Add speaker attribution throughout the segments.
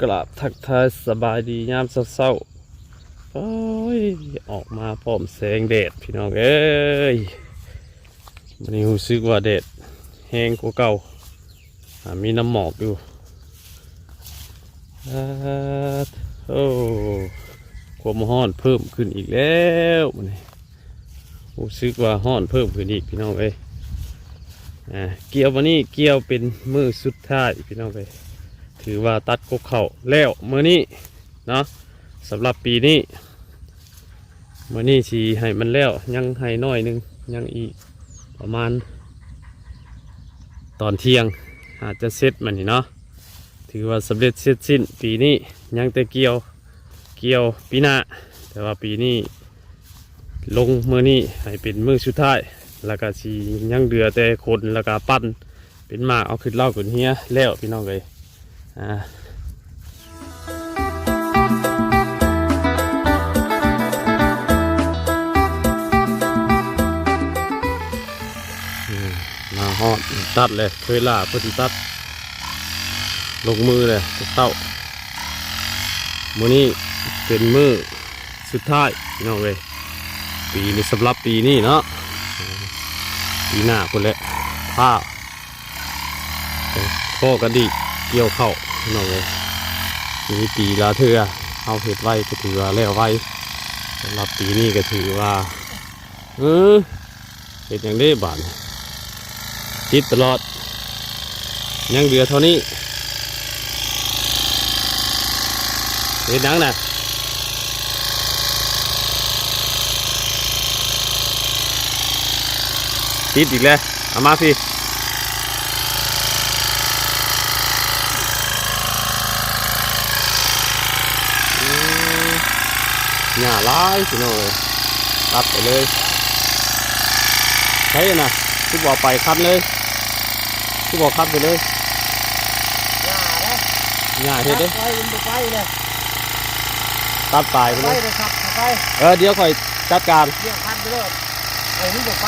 Speaker 1: กราบทักทายสบายดียามเศร้าๆโอ้ยออกมาพร้อมแสงแดดพี่น้องเอ้ยวันนี้รู้สึกว่าแดดแห้งกว่าเก่าามีน้ำหมอกอยู่โอ้ความร้อนเพิ่มขึ้นอีกแล้วมันนี้รู้สึกว่าร้อนเพิ่มขึ้นอีกพี่น้องเอ้ยเกี่ยววันนี้เกี่ยวเป็นมือสุดท้ายพี่น้องเอ้ย ถือว่าตัดกกเข่าแล้วเมื่อนี้เนาะสำหรับปีนี้เมื่อนี้สีให้มันแล้วยังให้น้อยหนึงยังอีกประมาณ ตอนเที่ยงอาจจะเสร็จมันนี่เนาะถือว่าสำเร็จเสร็จสิ้น ปีนี้ยังแต่เกี่ยวเกี่ยวปีหน้าแต่ว่าปีนี้ลงเมื่อนี้ให้เป็นมือสุดท้ายแล้วก็สียังเดือแต่คนแล้วก็ปั้นเป็นหมากเอาขึ้นเล่าขึ้นเฮียแล้วพี่น้องเลย อ่ามาฮอดตัดเลยเคยล่าเพื่อที่ตัด ลงมือเลยเต้ามือนี้เป็นมือสุดท้ายพี่น้องเลยปีนี้สำหรับปีนี้เนาะปีหน้าคนแหละผ้าพ่อกันดีเกี่ยวเข้า พี่น้องเลยมีปีละเทือเอาเห็ดไว้ก็ถือว่าแล้วไว้สำหรับปีนี้ก็ถือว่าเออเห็ดอย่างนี้บานติดตลอด ยังเหลือเท่านี้เห็ดนังนะติดอีกแล้วเอามาพี่ หญ้าร้ายพี่น้องเอ้ยตัดไปเลยใช่นะที่บอกไปคัดเลยที่บอกคัดไปเลย
Speaker 2: อย่าเลย
Speaker 1: หญ้าเฮ็ดเด้
Speaker 2: ไฟมันบ่ไฟเลย
Speaker 1: ตัดปลายไป
Speaker 2: ไฟ
Speaker 1: เลย
Speaker 2: เลยครับไฟ
Speaker 1: เออเดี๋ยวค่อยจัดการ
Speaker 2: เรียกพันไปเลยไอ้มันบ่ไฟ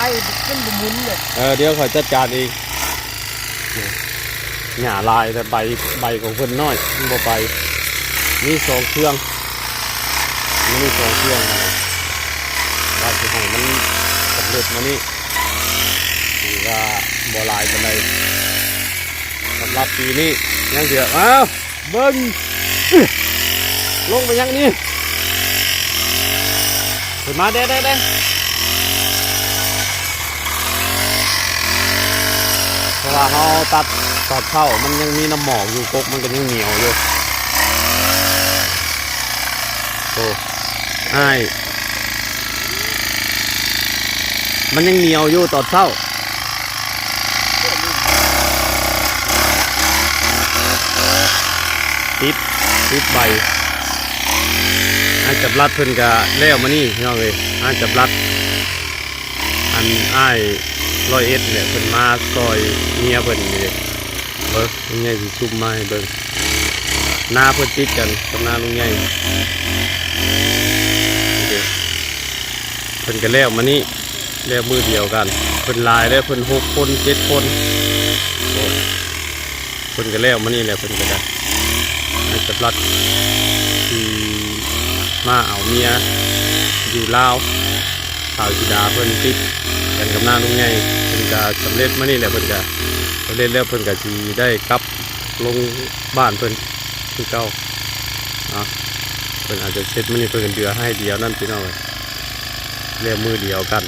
Speaker 2: มันบ่หมุนเลย
Speaker 1: เออเดี๋ยวค่อยจัดการเองนี่หญ้าลายแต่ใบใบของเพิ่นน้อยมันบ่ไปมีสองเครื่อง มันมีสองเครื่องนะว่าสิให้มันสำเร็จมานี่ถือว่าบ่ลายปานใดสำหรับปีนี้ยังเดือดอ้าวเบิ้งลงไปยังนี่ขึ้นมาเด้เด้เด้เพราะว่าเขาตัดตอดเข้ามันยังมีน้ำหมอกอยู่กกมันก็ยังเหนียวอยู่โอ้ ไอ้ายมันยังเหนียวอยู่ตอดเข้าติดติดใบอาจจะรัดเพิ่นกะแล้วมานี่พี่น้องเลยอาจจะรัด อันอ้ายร้อยเอ็ดเนี่ยเพิ่นมาซอยเมียเพิ่นนี่เลยเบิ่งลุงใหญ่สิซุ่มมาให้เบิ่งหน้าเพิ่นติดกันกับหน้าลุงใหญ่นี่เด้ เพิ่นก็แล้วมานี่แล้วมือเดียวกันเพิ่นลายแล้วเพิ่นหกคนเจ็ดคนเพิ่นก็แล้วมานี่แหละเพิ่นก็ได้ให้กับรักที่มาเอาเมียอยู่ลาวสาวธิดาเพิ่นติดกันกับหน้าลุงใหญ่เพิ่นก็สำเร็จมานี่แหละเพิ่นก็สำเร็จแล้วเพิ่นก็สิได้กลับลงบ้านเพิ่นคือเก่าเนะเพิ่นอาจจะเสร็จมานี่เพิ่นเดือให้เดียวนั่นพี่น้องเอ้ย เรียมือเดียวกัน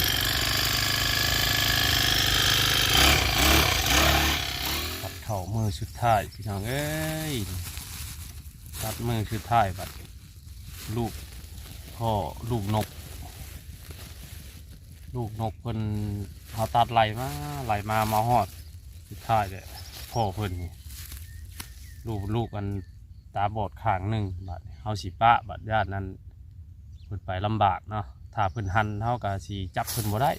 Speaker 1: ตัดเข่ามือสุดท้ายพี่น้องเอ้ย ตัดมือคือท้ายบัดลูกพ่อลูกนก ลูกนกเพิ่นเขาตัดไหลมาไหลมามาหอดคือท้ายเลยพ่อเพิ่นนี่ลูกลูกอันตาบอดข้างหนึ่งบัดเฮาสิปะบัดญาตินั้น พิ่นไปลำบากเนาะถ้าเพิ่นหันเฮาก็สิจับเพิ่นบ่ได้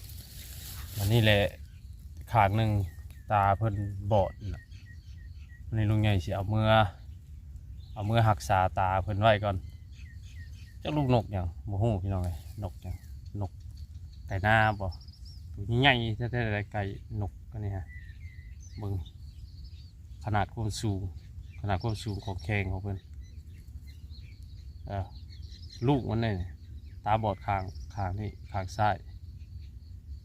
Speaker 1: อันนี้แหละขางหนึ่งตาเพิ่นบอดนะวันนี้ลุงใหญ่สิเอาเมื่อเอาเมื่อหักษาตาเพิ่นไว้ก่อนเจ้าลูกนกอย่างโมโหพี่น้องเลยนกอย่างนกไก่หน้าบ่ตัวใหญ่ๆแท้ๆเลยไก่นกกันนี่ฮะเบิ่งขนาดความสูงขนาดความสูงของแข้งของเพิ่นเออลูกมันเนี่ย ตาบอดข้างข้างนี่ข้างซ้าย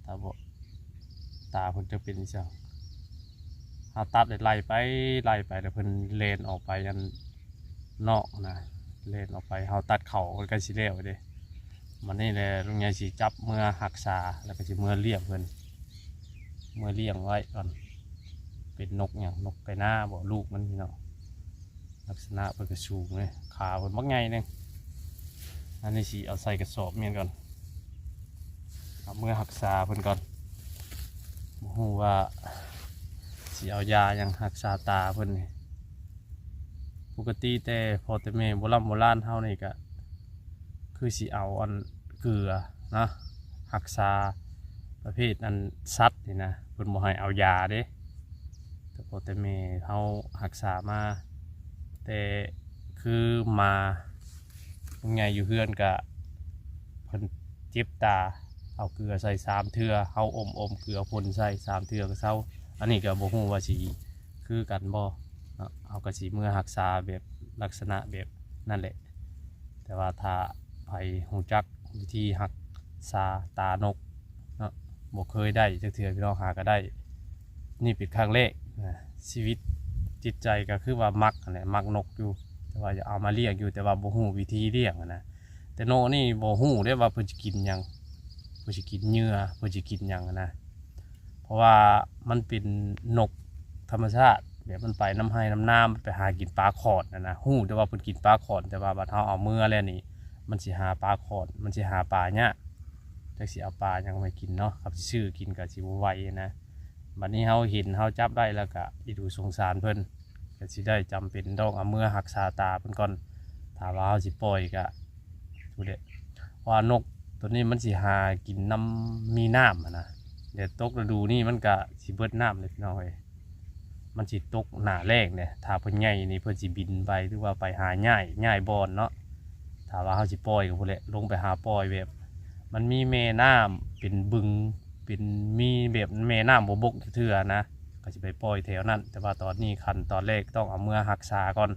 Speaker 1: ตาบอดตาเพิ่นจะเป็นอีจังเฮาตัดได้ไล่ไปไล่ไปแล้วเพิ่นเลนออกไปอันนอกนะเลนออกไปเฮาตัดเข่าเพิ่นก็สิแล้วเด้มันนี่แหละลุงใหญ่สิจับเมื่อหักษาแล้วก็สิเมื่อเลี้ยงเพิ่นเมื่อเลี้ยงไว้ก่อนเป็นนกอย่างนกไก่หน้าบ่ลูกมันพี่เน้องลักษณะเพิ่นก็สูงเลยขาเพิ่นบักใหญ่หนึง อันนี้สิเอาใส่กระสอบเมียนก่อนเอาเมื่อหักษาเพิ่นก่อนบูฮูว่าสิเอายาหยังรักษาตาเพิ่นนี่ปกติแต่พอแต่แม่โบราณโบราณเฮานี่ก็คือสิเอาอันเกลือนะรักษาประเภทอันสัตว์นี่นะเพิ่นบ่ให้เอายาเด้แต่พอแต่เมเขาหักษามาแต่คือมา ยังไงอยู่เพื่อนกะเพิ่นเจ็บตา เอาเกลือใส่สามเทือเอาอมอมเกลือพ่นใส่สามเทือก็เศร้า อันนี้ก็บ่ฮู้ว่าสิคือกันบ่เนาะเอากระสีเมื่อหักษาแบบลักษณะแบบนั่นแหละ แต่ว่าถ้าไปหูจักวิธีหักษาตานกเนาะบ่เคยได้จักเทือพี่น้องหาก็ได้ นี่เป็นครั้งแรกชีวิตจิตใจก็คือว่ามักนั่มักนกอยู่ แต่ว่าจะเอามาเลี้ยงอยู่แต่ว่าบ่ฮู้วิธีเลี้ยงนะแต่โนนี่บ่ฮู้ได้ว่าเพิ่นสิกินยังเพิ่นสิกินเหยื่อเพิ่นสิกินยังนะเพราะว่ามันเป็นนกธรรมชาติแบบมันไปน้ำให้น้ำน้ำไปหากินปลาขอดนะนะฮู้แต่ว่าเพิ่นกินปลาขอดแต่ว่าบัดเฮาเอาเมื่อแล้วนี่มันสิหาปลาขอด มันสิหาปลาเนี่ยจักสิเอาปลายังไมากินเนาะครับสิซื้อกินก็สิบไวนะบัดนี้เฮาเห็นเฮาจับได้แล้วก็อีดูสงสารเพิ่น ก็สิได้จำเป็นต้องเอามือหักษาตาเพิ่นก่อนถ้าว่าเฮาสิปล่อยก็ดูเด้ว่านกตัวนี้มันสิหากินน้ำมีน้ำอะนะเดี๋ยวตกฤดูนี่มันก็สิเบิดน้ำเลยพี่น้องเอ้ยมันสิตกหน้าแรกเนี่ยถ้าเพิ่นใหญ่นี่เพิ่นสิบินไปหรือว่าไปหาหญ้ายหญ้ายบอนเนาะถ้าว่าเฮาสิปล่อยก็พุ่นแหละลงไปหาปล่อยแบบ มันมีแม่น้ำเป็นบึงเป็นมีแบบแม่น้ำบบกเถื่อนะ ก็จะไปปล่อยแถวนั้น แต่ว่าตอนนี้คันตอนแรกต้องเอาเมื่อหักษาก่อน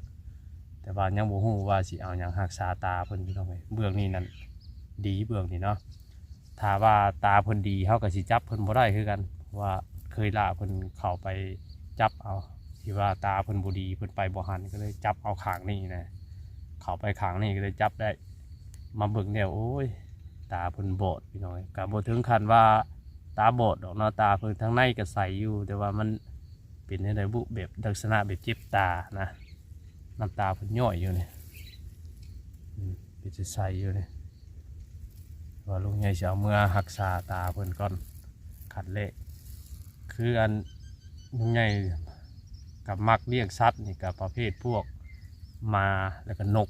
Speaker 1: แต่ว่ายังบ่ฮู้ว่าสิเอาหยังหักษาตาเพิ่นพี่น้องเอ้ยเบื้องนี้นั่นดีเบื้องนี้เนาะถ้าว่าตาเพิ่นดีเฮาก็สิจับเพิ่นบ่ได้คือกันว่าเคยล่าเพิ่นเข้าไปจับเอาที่ว่าตาเพิ่นบ่ดีเพิ่นไปบ่หันก็เลยจับเอาขางนี้นะเข้าไปขางนี้ก็เลยจับได้ มาเบิ่งแนวโอ้ยตาเพิ่นบอดพี่น้อยกับบ่ถึงขั้นว่า ตาบอดดอกเนาะตาเพิ่นทั้งในก็ใสอยู่ แต่ว่ามันเป็นในบุแบบลักษณะแบบเจ็บตานะน้ำตาเพิ่นย่อยอยู่เนี่อืมเป็นจะใสอยู่เนี่ยว่าลุงใหญ่สิเอาเมื่อรักษาตาเพิ่นก่อนขัดเลขคืออันลุงใหญ่กับมักเลี้ยงสัตว์นี่กับประเภทพวกมาแล้วก็นก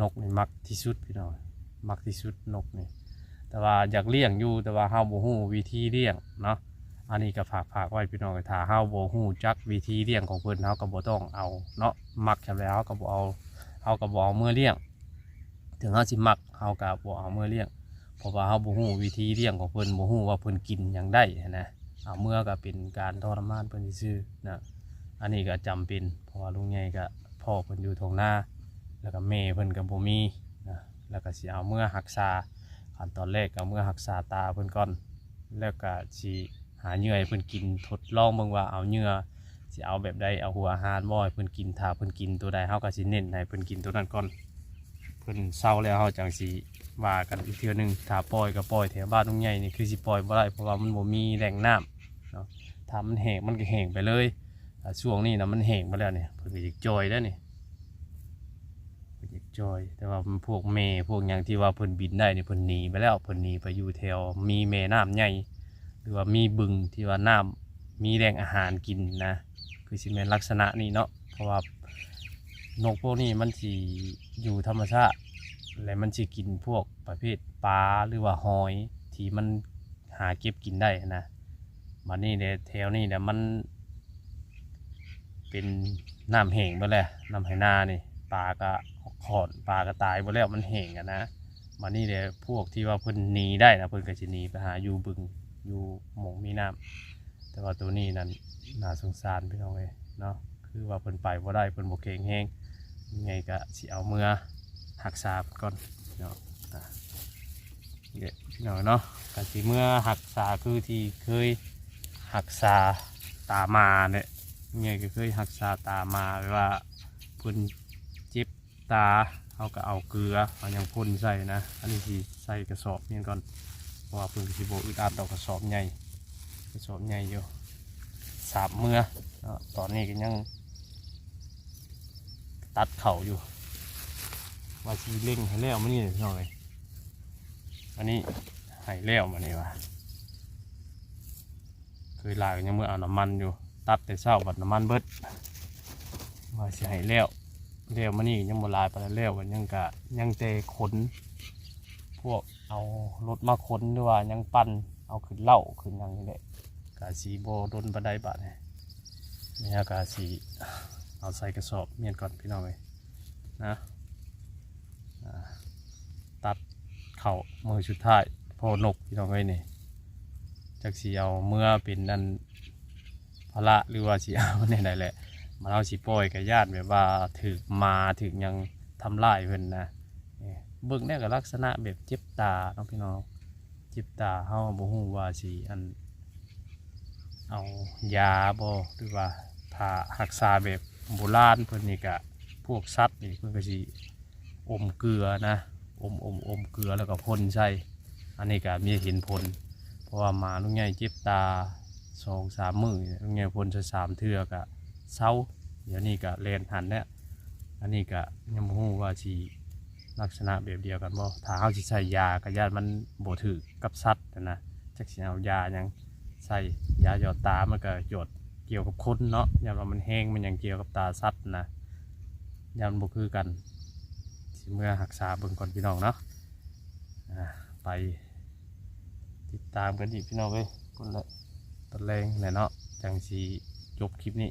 Speaker 1: นกนี่มักที่สุดพี่น้อยมักที่สุดนกนี่ แต่ว่าอยากเลี้ยงอยู่แต่ว่าเฮาบ่ฮู้วิธีเลี้ยงเนาะอันนี้ก็ฝากฝากไว้พี่น้องถ้าเฮาบ่ฮู้จักวิธีเลี้ยงของเพิ่นเฮาก็บ่ต้องเอาเนาะมักจำแล้วเฮาก็บ่เอาเฮาก็บ่เอามือเลี้ยง ถึงเฮาสิมักเฮาก็บ่เอามือเลี้ยงเพราะว่าเฮาบ่ฮู้วิธีเลี้ยงของเพิ่นบ่ฮู้ว่าเพิ่นกินหยังได้นะเอาเมื่อก็เป็นการทรมานเพิ่นซื่อนะอันนี้ก็จำเป็นเพราะว่าลุงใหญ่ก็พ่อเพิ่นอยู่ทงหน้า แล้วก็แม่เพิ่นก็บ่มีนะแล้วก็สิเอาเมื่อหักษา ขั้นตอนแรกก็เมื่อหักษาตาเพิ่นก่อน แล้วก็สิหาเหยื่อเพิ่นกินทดลองเบิ่งว่าเอาเหยื่อสิเอาแบบใดเอาหัวอาหารบ่ให้เพิ่นกินถ้าเพิ่นกินตัวใดเฮาก็สิเน้นให้เพิ่นกินตัวนั้นก่อนเพิ่นเศร้าแล้วเฮาจังสิว่ากันอีกเทื่อนึงถ้าปล่อยก็ปล่อยแถวบ้านลุงใหญ่นี่คือสิปล่อยบ่ได้เพราะว่ามันบ่มีแหล่งน้ำเนาะถ้ามันแห้งมันก็แห้งไปเลยช่วงนี้นะมันแห้งมาแล้วเนี่ยเพิ่นก็สิจอยแล้วนี่ย จอย แต่ว่าพวกเมพวกอย่างที่ว่าเพิ่นบินได้เนี่ยเพิ่นหนีไปแล้วเพิ่นหนีไปอยู่แถวมีแม่น้ำใหญ่หรือว่ามีบึงที่ว่าน้ำมีแหล่งอาหารกินนะ คือสิเป็นลักษณะนี้เนาะเพราะว่านกพวกนี้มันสิอยู่ธรรมชาติและมันสิกินพวกประเภทปลาหรือว่าหอยที่มันหาเก็บกินได้นะมันนี่เนี่ยแถวนี้เนี่ยมัน เป็นน้ำแห้งไปแล้วน้ำไหนานี่ ปลาก็ขอดปลาก็ตายไปแล้วมันแห้งอะนะมานี่เดี๋ยพวกที่ว่าเพิ่นหนีได้นะเพิ่นก็จะหนีไปหาอยู่บึงอยู่หมองมีน้ำแต่ว่าตัวนี้นั่นน่าสงสารพี่น้องเอ้ยเนาะคือว่าเพิ่นไปบ่ได้เพิ่นบ่เก่งแฮงยังไงก็สิเอาเมื่อหักษาก่อนเนาะเดี๋ยวเนาะเนาะกันสิเมื่อหักษาคือที่เคยหักษาตามาเนี่ยเนี่ยก็เคยหักษาตามาไว้ว่าเพิ่น ตาเขาก็เอาเกลือเอายังพ่นใส่นะ อันนี้สิใส่กระสอบเนี่ยก่อนเพราะว่าเพิ่นก็สิบ่อึดอัดดอกกระสอบใหญ่กระสอบใหญ่อยู่สามเมื่อตอนนี้ก็ยัง ตัดเข่าอยู่ ว่าชีเล่งให้แล้วมานี่หน่อยอันนี้ให้แล้วมานี่วะเคยลากยังเมื่อเอาน้ำมันอยู่ ตัดแต่เช้าบัดน้ำมันเบิดว่าสิให้แล้ว แล้วมานี่ยังโบลายไปแล้วกันยังกะยังเตะขน พวกเอารถมาขนด้วยว่ายังปั่นเอาขึ้นเหล่าขึ้นยังนี่แหละกาสีโบโดนบันไดบาดเนี่ยนี่กาสีเอาใส่กระสอบเมียนก่อนพี่น้องเลยนะตัดเข่ามือชุดท้ายพอนกพี่น้องเลยนี่จากสีเอาเมื่อเป็นนั่นพละหรือว่าสีเอาเนี่ยไหนแหละ มาเอาสีปล่อยกับญาติแบบว่าถึกมาถึกยังทำลายเพิ่นนะเบิ่งเนี่ยกับลักษณะแบบเจ็บตาน้องพี่น้องเจ็บตาเฮาบ่ฮู้ว่าสีอัน เอายาบ่หรือว่าถ้ารักษาแบบโบราณเพิ่นนี่ก็พวกสัตว์นี่เพิ่นก็สิอมเกลือนะอมอมอมเกลือแล้วก็พ่นใส่อันนี้ก็มีเห็นผล เพราะว่ามาลุงใหญ่เจ็บตาสองสามมือลุงใหญ่พ่นใส่สามเทื่อก็ เศร้าเดี๋ยวนี้ก็เลนหันแล้วอันนี้ก็ยังบ่ฮู้ว่าสิลักษณะแบบเดียวกันบ่ถ้าเฮาสิใส่ยาก็ญาติมันบ่ถือกับสัตว์นะนะจักสิเอายายังใส่ยาหยอดตามันก็หยดเกี่ยวกับคนเนาะยามว่ามันแห้งมันยังเกี่ยวกับตาสัตว์นะยามนบ่คือกันสิเมื่อหักษาเบิ่งก่อนพี่น้องเนาะอ่าไปติดตามกันอีกพี่น้องเว้ยคนละตะแรงแหละเนาะจังสีจบคลิปนี้